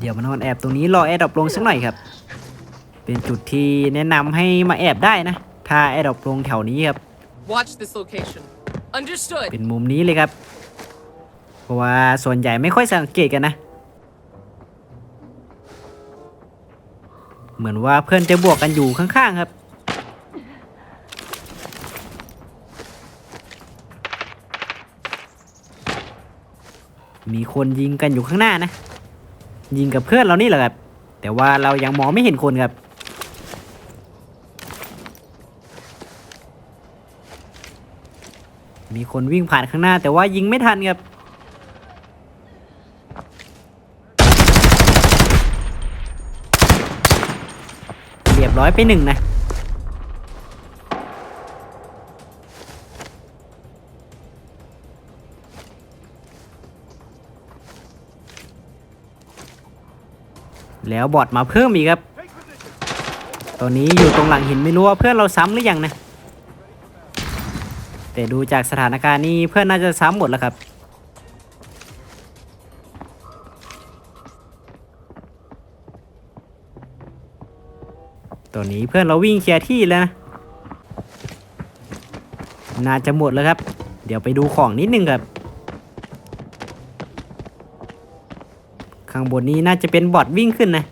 เดี๋ยวมานอนแอบตรงนี้รอแอร์ดรอปลงสักหน่อยครับ เป็นจุดที่แนะนำให้มาแอบได้นะ ถ้าแอร์ดรอปลงแถวนี้ครับ Watch this location. Understood. เป็นมุมนี้เลยครับ เพราะว่าส่วนใหญ่ไม่ค่อยสังเกตกันนะ เหมือนว่าเพื่อนจะบวกกันอยู่ข้างๆครับ มีคนยิงกันอยู่ข้างหน้านะ ยิงกับเพื่อนเรานี่แหละครับ แต่ว่าเรายังมองไม่เห็นคนครับ มีคนวิ่งผ่านข้างหน้า แต่ว่ายิงไม่ทันครับ เรียบร้อยไปหนึ่งนะ แล้วบอดมาเพิ่มอีกครับ ตอนนี้อยู่ตรงหลังหินไม่รู้ว่าเพื่อนเราซ้ำหรือยังนะ แต่ดูจากสถานการณ์นี้เพื่อนน่าจะซ้ำหมดแล้วครับ ตอนนี้เพื่อนเราวิ่งเคลียร์ที่แล้วนะ น่าจะหมดแล้วครับ เดี๋ยวไปดูของนิดนึงครับ ข้างบนนี้น่าจะเป็นบอทวิ่งขึ้นนะ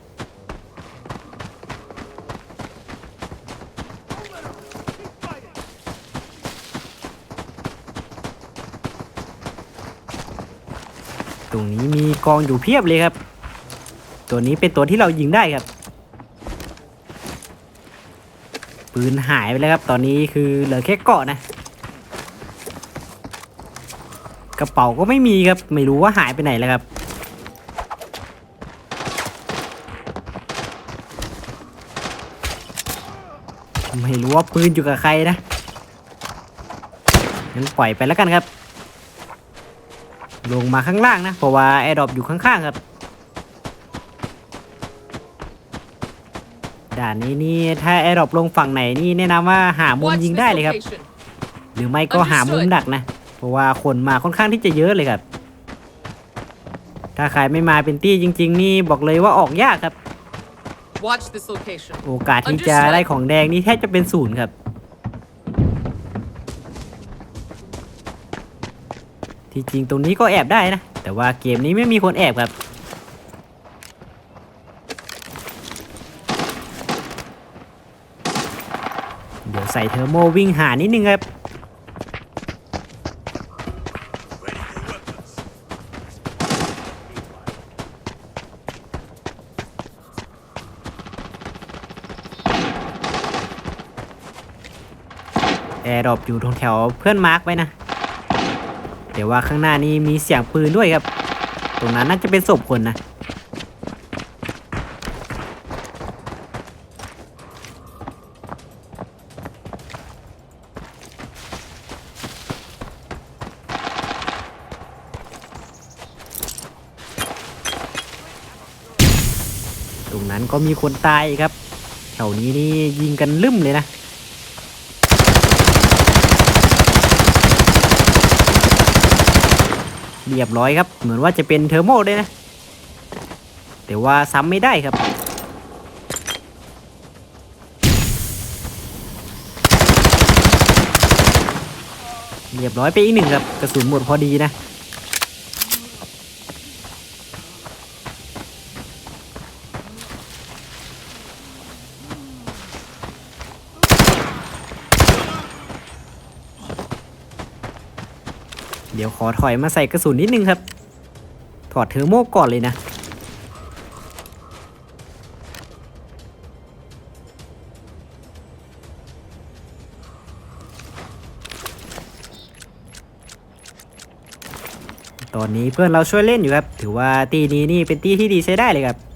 ตรงนี้มีกองอยู่เพียบเลยครับ ตัวนี้เป็นตัวที่เรายิงได้ครับ ปืนหายไปแล้วครับ ตอนนี้คือเหลือแค่เกาะนะ กระเป๋าก็ไม่มีครับ ไม่รู้ว่าหายไปไหนแล้วครับ ไม่รู้ ว่าปืนอยู่กับใครนะงั้นปล่อยไปแล้วกันครับ ลงมาข้างล่างนะ เพราะว่าแอร์ดรอปอยู่ข้างๆครับ ด่านนี้นี่ถ้าแอร์ดรอปลงฝั่งไหนนี่แนะนำว่าหามุม Watch ยิง this ได้เลยครับ location. หรือไม่ก็หามุมดักนะ เพราะว่าคนมาค่อนข้างที่จะเยอะเลยครับ ถ้าใครไม่มาเป็นตี้จริง ๆ นี่บอกเลยว่าออกยากครับ Watch this location. โอกาสที่จะได้ของแดงนี่แทบจะเป็นศูนย์ครับ ที่จริงตรงนี้ก็แอบได้นะ แต่ว่าเกมนี้ไม่มีคนแอบครับ เดี๋ยวใส่เทอร์โมวิ่งหานิดนึงครับ ดรอปอยู่ตรงแถวเพื่อนมาร์กไว้นะแต่ว่าข้างหน้านี้มีเสียงปืนด้วยครับ ตรงนั้นน่าจะเป็นศพคนนะตรงนั้นก็มีคนตายครับ แถวนี้นี่ยิงกันลืมเลยนะ เรียบร้อยครับ เหมือนว่าจะเป็นเทอร์โมด้วยนะ แต่ว่าซ้ำไม่ได้ครับ เรียบร้อยไปอีกหนึ่งครับ กระสุนหมดพอดีนะ ยวขอถอยมาใส่กระสุนนิดนึงครับ ถอดเทอร์โมก่อนเลยนะ ตอนนี้เพื่อนเราช่วยเล่นอยู่ครับ ถือว่าตีนี้นี่เป็นตีที่ดีใช้ได้เลยครับ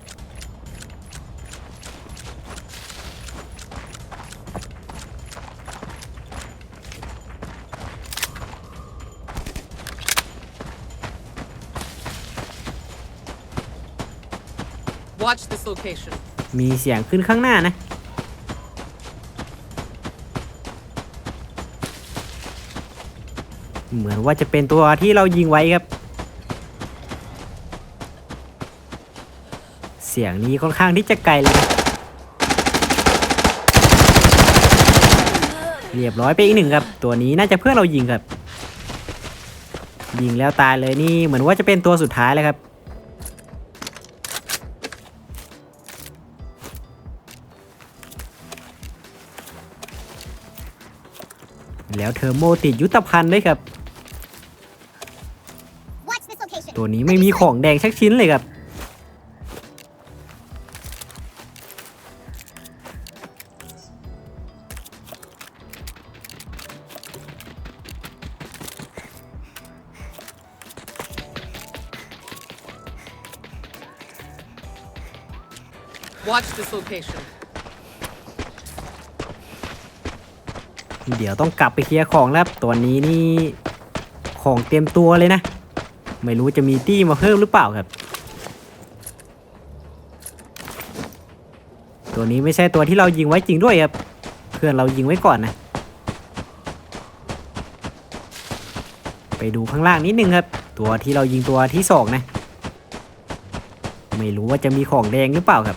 Watch this location. มีเสียงขึ้นข้างหน้านะ เหมือนว่าจะเป็นตัวที่เรายิงไว้ครับ เสียงนี้ค่อนข้างที่จะไกลเลยนะเรียบร้อยไปอีกหนึ่งครับ ตัวนี้น่าจะเพื่อนเรายิงครับ ยิงแล้วตายเลยนี่เหมือนว่าจะเป็นตัวสุดท้ายเลยครับ แล้วเทอร์โมติดยุทธภัณฑ์ด้วยครับ Watch this location. ตัวนี้ไม่มีของแดงชักชิ้นเลยครับ Watch this location. เดี๋ยวต้องกลับไปเคลียร์ของแล้วตัวนี้นี่ของเตรียมตัวเลยนะ ไม่รู้จะมีตี้มาเพิ่มหรือเปล่าครับ ตัวนี้ไม่ใช่ตัวที่เรายิงไว้จริงด้วยครับเพื่อนเรายิงไว้ก่อนนะ ไปดูข้างล่างนิดนึงครับ ตัวที่เรายิงตัวที่สองนะ ไม่รู้ว่าจะมีของแดงหรือเปล่าครับ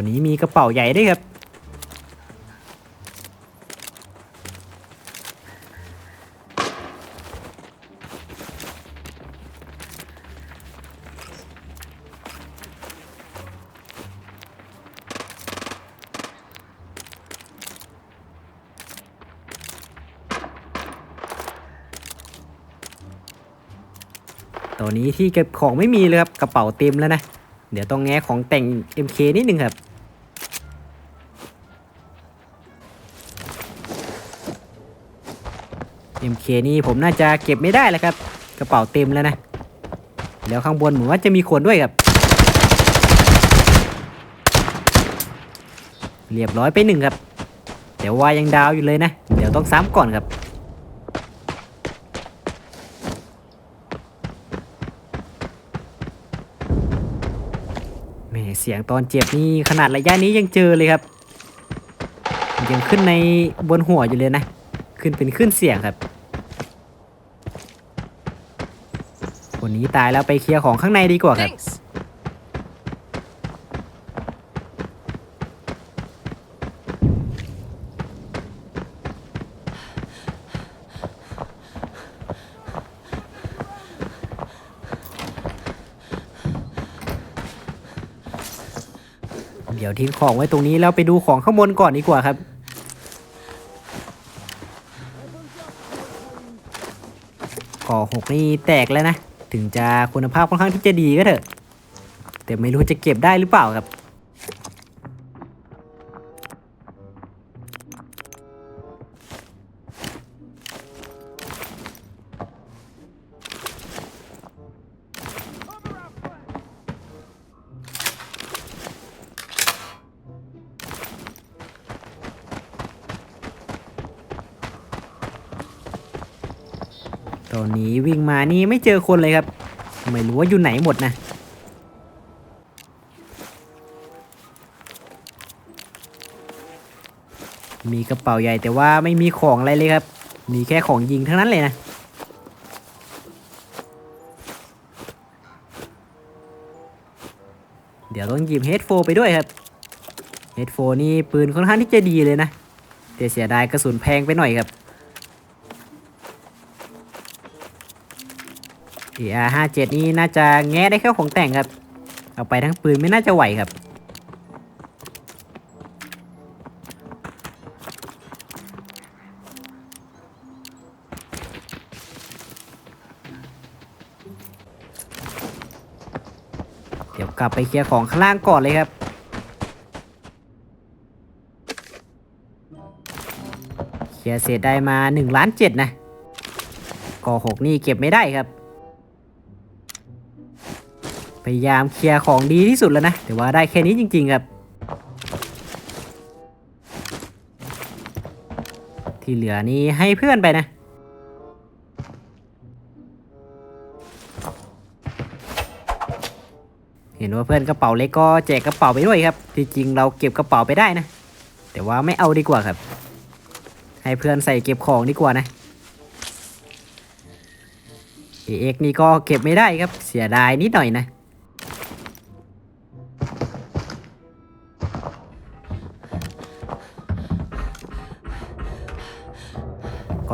วันนี้มีกระเป๋าใหญ่ด้วยครับ ตอนนี้ที่เก็บของไม่มีเลยครับ กระเป๋าเต็มแล้วนะ เดี๋ยวต้องแง้ของแต่ง MK นิดนึงครับ MK นี่ผมน่าจะเก็บไม่ได้แล้วครับ กระเป๋าเต็มแล้วนะ แล้วข้างบนเหมือนว่าจะมีคนด้วยครับ เรียบร้อยไปหนึ่งครับเดี๋ยวว่ายังดาวอยู่เลยนะ เดี๋ยวต้องซ้ำก่อนครับแหมเสียงตอนเจ็บนี่ขนาดระยะนี้ยังเจอเลยครับยังขึ้นในบนหัวอยู่เลยนะ ขึ้นเป็นขึ้นเสียงครับ คนนี้ตายแล้วไปเคลียร์ของข้างในดีกว่าครับ Thanks. เดี๋ยวทิ้งของไว้ตรงนี้แล้วไปดูของข้างบนก่อนดีกว่าครับ ก่อหกนี่แตกแล้วนะ ถึงจะคุณภาพค่อนข้างที่จะดีก็เถอะ แต่ไม่รู้จะเก็บได้หรือเปล่าครับ อนนี้วิ่งมานี่ไม่เจอคนเลยครับ ไม่รู้ว่าอยู่ไหนหมดนะมีกระเป๋าใหญ่แต่ว่าไม่มีของอะไรเลยครับ มีแค่ของยิงทั้งนั้นเลยนะ เดี๋ยวต้องหยิบเฮดโฟไปด้วยครับ เฮดโฟนี่ปืนค่อนข้างที่จะดีเลยนะ แต่เสียดายกระสุนแพงไปหน่อยครับ AR 57นี่น่าจะแง้ได้แค่ของแต่งครับ เอาไปทั้งปืนไม่น่าจะไหวครับเดี๋ยวกลับไปเคลียร์ของข้างล่างก่อนเลยครับ เคลียร์เสร็จได้มา1ล้าน7นะก่อ6นี่เก็บไม่ได้ครับ พยายามเคลียร์ของดีที่สุดแล้วนะแต่ว่าได้แค่นี้จริง ๆ ครับ ที่เหลือนี้ให้เพื่อนไปนะเห็นว่าเพื่อนกระเป๋าเล็กก็แจกกระเป๋าไปด้วยครับ ที่จริงเราเก็บกระเป๋าไปได้นะ แต่ว่าไม่เอาดีกว่าครับ ให้เพื่อนใส่เก็บของดีกว่านะเอ็กนี่ก็เก็บไม่ได้ครับ เสียดายนิดหน่อยนะ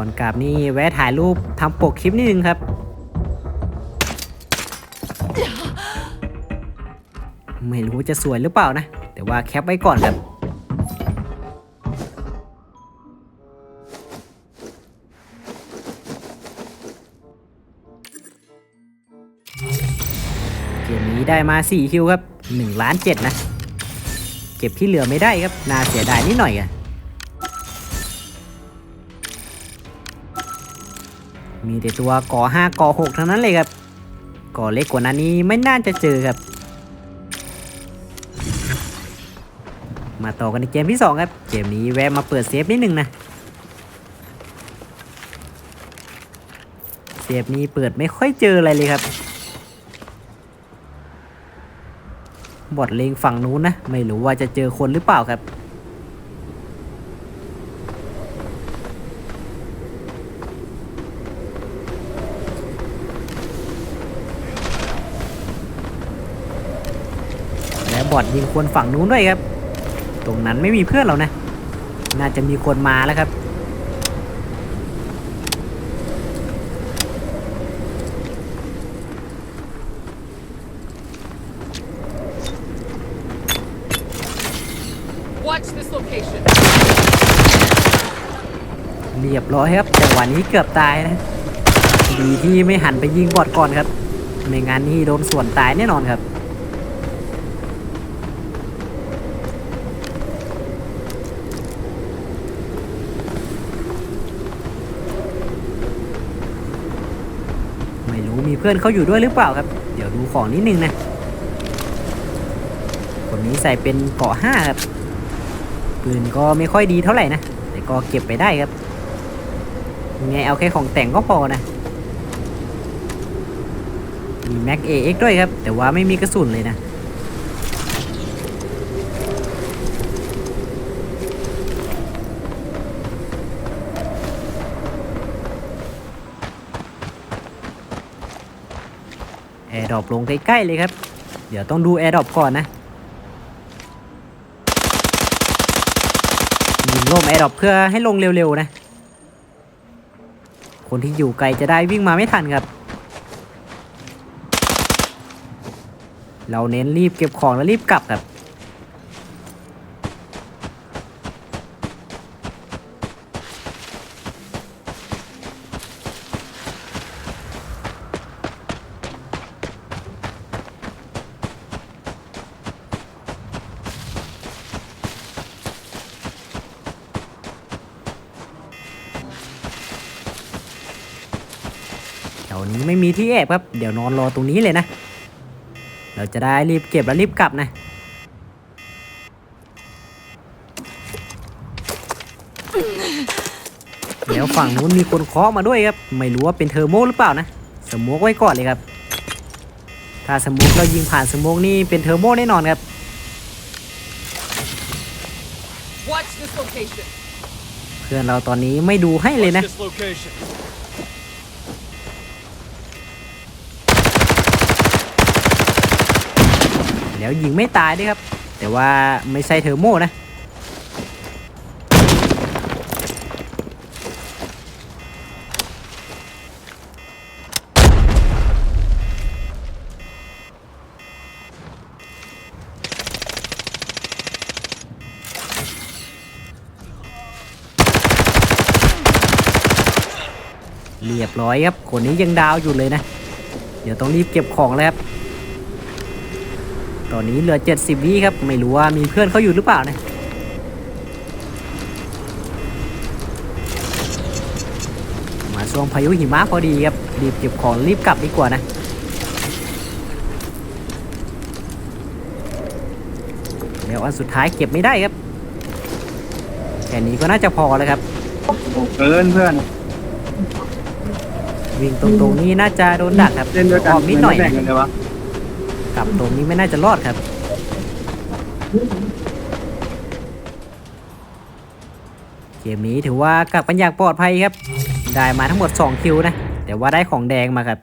อนกลับนี่แวะถ่ายรูปทำปกคลิปนิดนึงครับ ไม่รู้จะสวยหรือเปล่านะ แต่ว่าแคปไว้ก่อนครับเกมนี้ได้มา 4 คิวครับ1ล้าน7นะ เก็บที่เหลือไม่ได้ครับ น่าเสียดายนิดหน่อยอะ มีแต่ตัวก่อ5ก่อ6ทั้งนั้นเลยครับก่อเล็กกว่านั้นนี้ไม่น่าจะเจอครับ มาต่อกันในเกมที่ 2 ครับ เกมนี้แวะมาเปิดเซฟนิดนึงนะเซฟนี้เปิดไม่ค่อยเจออะไรเลยครับ บอดเลงฝั่งนู้นนะ ไม่รู้ว่าจะเจอคนหรือเปล่าครับ และบ อดยิงคนฝั่งนู้นด้วยครับ ตรงนั้นไม่มีเพื่อนเรานะ น่าจะมีคนมาแล้วครับ Watch this location. เรียบร้อยครับจังหวะนี้เกือบตายนะดีที่ไม่หันไปยิงบอดก่อนครับไม่งั้นนี่โดนส่วนตายแน่นอนครับ ไม่รู้มีเพื่อนเขาอยู่ด้วยหรือเปล่าครับ เดี๋ยวดูของนิดนึงนะคนนี้ใส่เป็นเกาะห้าครับปืนก็ไม่ค่อยดีเท่าไหร่นะแต่ก็เก็บไปได้ครับไงเอาแค่ของแต่งก็พอนะมีแม็กเอ็กด้วยครับ แต่ว่าไม่มีกระสุนเลยนะ แอร์ดรอปลงใกล้ๆเลยครับ เดี๋ยวต้องดูแอร์ดรอปก่อนนะยิงล่มแอร์ดรอปเพื่อให้ลงเร็วๆนะ คนที่อยู่ไกลจะได้วิ่งมาไม่ทันครับ เราเน้นรีบเก็บของแล้วรีบกลับครับ นี้ไม่มีที่แอบครับ เดี๋ยวนอนรอตรงนี้เลยนะ เราจะได้รีบเก็บแล้วรีบกลับนะเดี๋ยวฝั่งนู้นมีคนเคาะมาด้วยครับ ไม่รู้ว่าเป็นเทอร์โมหรือเปล่านะสโมกไว้ก่อนเลยครับ ถ้าสโมกเรายิงผ่านสโมกนี่เป็นเทอร์โมแน่นอนครับ Watch this location. เพื่อนเราตอนนี้ไม่ดูให้เลยนะ This location. แล้วยิงไม่ตายด้วยครับ แต่ว่าไม่ใช่เทอร์โมนะเรียบร้อยครับ คนนี้ยังดาวอยู่เลยนะ เดี๋ยวต้องรีบเก็บของเลยครับ ตอนนี้เหลือ 70 วิครับ ไม่รู้ว่ามีเพื่อนเขาอยู่หรือเปล่านะมาช่วงพายุหิมะพอดีครับ รีบเก็บของรีบกลับดีกว่านะแล้วอันสุดท้ายเก็บไม่ได้ครับแค่นี้ก็น่าจะพอแล้วครับเกินเพื่อน วิ่งตรงๆนี้น่าจะโดนดักครับเล่นด้วยกัอนอกนิดหน่อยไม่นะ แบ่งกันเลยวะ กลับตรงนี้ไม่น่าจะรอดครับ เกมนี้ถือว่ากลับกันอย่างปลอดภัยครับ ได้มาทั้งหมด 2 คิวนะ แต่ว่าได้ของแดงมาครับ